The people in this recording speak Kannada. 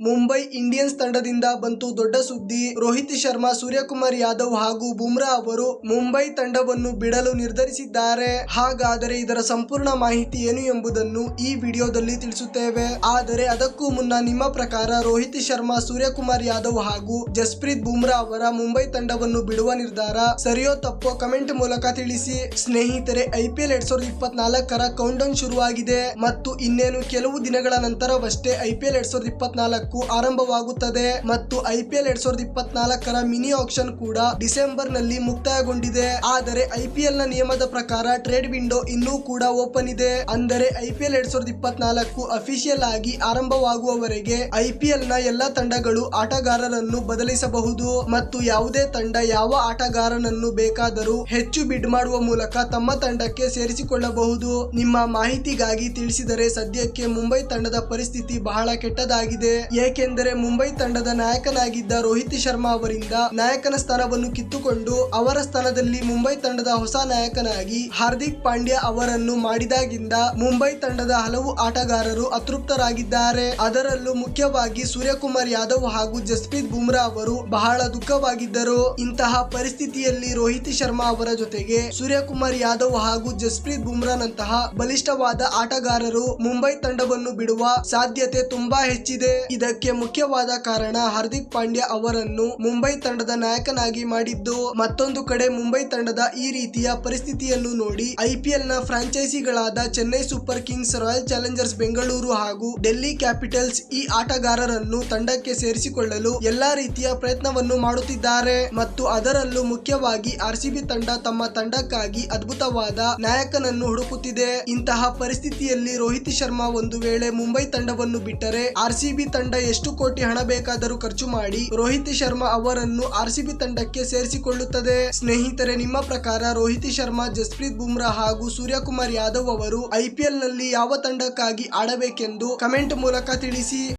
ಮುಂಬೈ ಇಂಡಿಯನ್ಸ್ ತಂಡದಿಂದ ಬಂತು ದೊಡ್ಡ ಸುದ್ದಿ. ರೋಹಿತ್ ಶರ್ಮಾ, ಸೂರ್ಯಕುಮಾರ್ ಯಾದವ್ ಹಾಗೂ ಬುಮ್ರಾ ಅವರು ಮುಂಬೈ ತಂಡವನ್ನು ಬಿಡಲು ನಿರ್ಧರಿಸಿದ್ದಾರೆ. ಹಾಗಾದರೆ ಇದರ ಸಂಪೂರ್ಣ ಮಾಹಿತಿ ಏನು ಎಂಬುದನ್ನು ಈ ವಿಡಿಯೋದಲ್ಲಿ ತಿಳಿಸುತ್ತೇವೆ. ಆದರೆ ಅದಕ್ಕೂ ಮುನ್ನ ನಿಮ್ಮ ಪ್ರಕಾರ ರೋಹಿತ್ ಶರ್ಮಾ, ಸೂರ್ಯಕುಮಾರ್ ಯಾದವ್ ಹಾಗೂ ಜಸ್ಪ್ರೀತ್ ಬುಮ್ರಾ ಅವರ ಮುಂಬೈ ತಂಡವನ್ನು ಬಿಡುವ ನಿರ್ಧಾರ ಸರಿಯೋ ತಪ್ಪೋ ಕಮೆಂಟ್ ಮೂಲಕ ತಿಳಿಸಿ. ಸ್ನೇಹಿತರೆ ಐಪಿಎಲ್ ಎರಡ್ ಸಾವಿರದ ಇಪ್ಪತ್ನಾಲ್ಕರ ಕೌಂಟ್ ಡೌನ್ ಶುರುವಾಗಿದೆ. ಮತ್ತು ಇನ್ನೇನು, ಕೆಲವು ದಿನಗಳ ನಂತರವಷ್ಟೇ ಐಪಿಎಲ್ ಎರಡ್ ಸಾವಿರದ ಇಪ್ಪತ್ನಾಲ್ಕು ಆರಂಭವಾಗುತ್ತದೆ ಮತ್ತು ಐಪಿಎಲ್ ಎರಡ್ ಸಾವಿರದ ಇಪ್ಪತ್ನಾಲ್ಕರ ಮಿನಿ ಆಕ್ಷನ್ ಕೂಡ ಡಿಸೆಂಬರ್ನಲ್ಲಿ ಮುಕ್ತಾಯಗೊಂಡಿದೆ. ಆದರೆ ಐಪಿಎಲ್ನ ನಿಯಮದ ಪ್ರಕಾರ ಟ್ರೇಡ್ ವಿಂಡೋ ಇನ್ನೂ ಕೂಡ ಓಪನ್ ಇದೆ. ಅಂದರೆ ಐಪಿಎಲ್ ಎರಡ್ ಸಾವಿರದ ಇಪ್ಪತ್ನಾಲ್ಕು ಅಫಿಷಿಯಲ್ ಆಗಿ ಆರಂಭವಾಗುವವರೆಗೆ ಐಪಿಎಲ್ನ ಎಲ್ಲಾ ತಂಡಗಳು ಆಟಗಾರರನ್ನು ಬದಲಿಸಬಹುದು. ಮತ್ತು ಯಾವುದೇ ತಂಡ ಯಾವ ಆಟಗಾರನನ್ನು ಬೇಕಾದರೂ ಹೆಚ್ಚು ಬಿಡ್ ಮಾಡುವ ಮೂಲಕ ತಮ್ಮ ತಂಡಕ್ಕೆ ಸೇರಿಸಿಕೊಳ್ಳಬಹುದು. ನಿಮ್ಮ ಮಾಹಿತಿಗಾಗಿ ತಿಳಿಸಿದರೆ ಸದ್ಯಕ್ಕೆ ಮುಂಬೈ ತಂಡದ ಪರಿಸ್ಥಿತಿ ಬಹಳ ಕೆಟ್ಟದಾಗಿದೆ. ಏಕೆಂದರೆ ಮುಂಬೈ ತಂಡದ ನಾಯಕನಾಗಿದ್ದ ರೋಹಿತ್ ಶರ್ಮಾ ಅವರಿಂದ ನಾಯಕನ ಸ್ಥಾನವನ್ನು ಕಿತ್ತುಕೊಂಡು ಅವರ ಸ್ಥಾನದಲ್ಲಿ ಮುಂಬೈ ತಂಡದ ಹೊಸ ನಾಯಕನಾಗಿ ಹಾರ್ದಿಕ್ ಪಾಂಡ್ಯ ಅವರನ್ನು ಮಾಡಿದಾಗಿಂದ ಮುಂಬೈ ತಂಡದ ಹಲವು ಆಟಗಾರರು ಅತೃಪ್ತರಾಗಿದ್ದಾರೆ. ಅದರಲ್ಲೂ ಮುಖ್ಯವಾಗಿ ಸೂರ್ಯಕುಮಾರ್ ಯಾದವ್ ಹಾಗೂ ಜಸ್ಪ್ರೀತ್ ಬುಮ್ರಾ ಅವರು ಬಹಳ ದುಃಖವಾಗಿದ್ದರು. ಇಂತಹ ಪರಿಸ್ಥಿತಿಯಲ್ಲಿ ರೋಹಿತ್ ಶರ್ಮಾ ಅವರ ಜೊತೆಗೆ ಸೂರ್ಯಕುಮಾರ್ ಯಾದವ್ ಹಾಗೂ ಜಸ್ಪ್ರೀತ್ ಬುಮ್ರಾನಂತಹ ಬಲಿಷ್ಠವಾದ ಆಟಗಾರರು ಮುಂಬೈ ತಂಡವನ್ನು ಬಿಡುವ ಸಾಧ್ಯತೆ ತುಂಬಾ ಹೆಚ್ಚಿದೆ. ಇದಕ್ಕೆ ಮುಖ್ಯವಾದ ಕಾರಣ ಹಾರ್ದಿಕ್ ಪಾಂಡ್ಯ ಅವರನ್ನು ಮುಂಬೈ ತಂಡದ ನಾಯಕನಾಗಿ ಮಾಡಿದ್ದು. ಮತ್ತೊಂದು ಕಡೆ ಮುಂಬೈ ತಂಡದ ಈ ರೀತಿಯ ಪರಿಸ್ಥಿತಿಯನ್ನು ನೋಡಿ ಐಪಿಎಲ್ನ ಫ್ರಾಂಚೈಸಿಗಳಾದ Chennai super kings, royal challengers Bengaluru ಹಾಗೂ ಡೆಲ್ಲಿ ಕ್ಯಾಪಿಟಲ್ಸ್ ಈ ಆಟಗಾರರನ್ನು ತಂಡಕ್ಕೆ ಸೇರಿಸಿಕೊಳ್ಳಲು ಎಲ್ಲಾ ರೀತಿಯ ಪ್ರಯತ್ನವನ್ನು ಮಾಡುತ್ತಿದ್ದಾರೆ. ಮತ್ತು ಅದರಲ್ಲೂ ಮುಖ್ಯವಾಗಿ ಆರ್ಸಿಬಿ ತಂಡ ತಮ್ಮ ತಂಡಕ್ಕಾಗಿ ಅದ್ಭುತವಾದ ನಾಯಕನನ್ನು ಹುಡುಕುತ್ತಿದೆ. ಇಂತಹ ಪರಿಸ್ಥಿತಿಯಲ್ಲಿ ರೋಹಿತ್ ಶರ್ಮಾ ಒಂದು ವೇಳೆ ಮುಂಬೈ ತಂಡವನ್ನು ಬಿಟ್ಟರೆ ಆರ್ಸಿಬಿ ತಂಡ ಎಷ್ಟು ಕೋಟಿ ಹಣ ಬೇಕಾದರೂ ಖರ್ಚು ಮಾಡಿ ರೋಹಿತ್ ಶರ್ಮಾ ಅವರನ್ನು ಆರ್ಸಿಬಿ ತಂಡಕ್ಕೆ ಸೇರಿಸಿಕೊಳ್ಳುತ್ತದೆ. ಸ್ನೇಹಿತರೆ, ನಿಮ್ಮ ಪ್ರಕಾರ ರೋಹಿತ್ ಶರ್ಮಾ, ಜಸ್ಪ್ರೀತ್ ಬುಮ್ರಾ ಹಾಗೂ ಸೂರ್ಯಕುಮಾರ್ ಯಾದವ್ ಅವರು ಐಪಿಎಲ್ನಲ್ಲಿ ಯಾವ ತಂಡಕ್ಕಾಗಿ ಆಡಬೇಕೆಂದು ಕಮೆಂಟ್ ಮೂಲಕ ತಿಳಿಸಿ.